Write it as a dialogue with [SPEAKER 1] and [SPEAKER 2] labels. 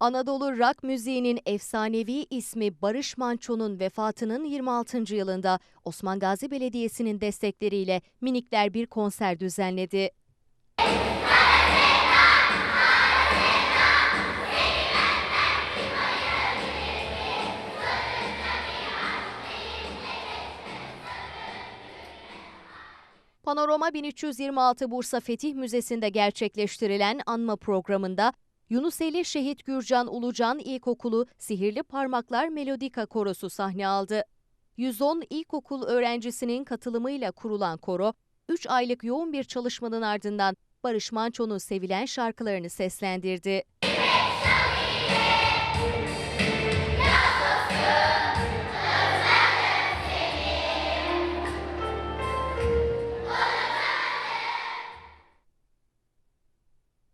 [SPEAKER 1] Anadolu rock müziğinin efsanevi ismi Barış Manço'nun vefatının 26. yılında Osman Gazi Belediyesi'nin destekleriyle minikler bir konser düzenledi. Panorama 1326 Bursa Fetih Müzesi'nde gerçekleştirilen anma programında Yunuseli Şehit Gürcan Ulucan İlkokulu Sihirli Parmaklar Melodika Korosu sahne aldı. 110 ilkokul öğrencisinin katılımıyla kurulan koro, 3 aylık yoğun bir çalışmanın ardından Barış Manço'nun sevilen şarkılarını seslendirdi.